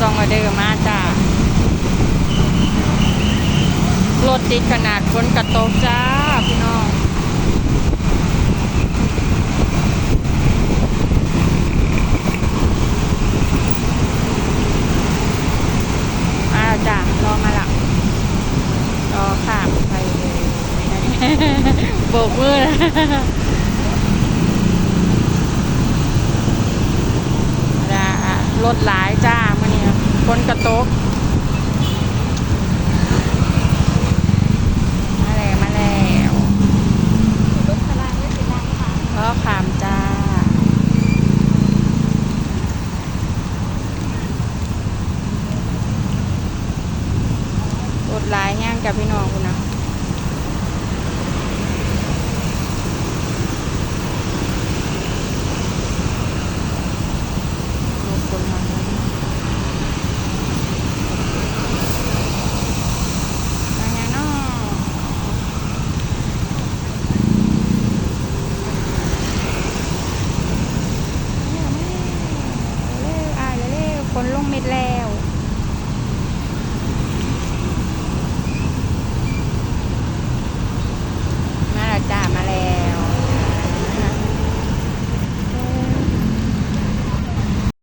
ซองออเดอร์มาจ้ารถติดขนาดฝนกระตกจ้า พี่น้องมาจ้ารอมาละรอข้ามไปเลยโบกมือรถหลายจ้า มื่อนี้คนกระตกมาแล้วมาแล้วรถพลังสีดำค่ะก็ขามจ้ารถหลายแห้งกับพี่น้องคุณนะรถคนมาแล้วมาไงเนาะเร็วๆอะเร็วๆค นลงเม็ดแล้ว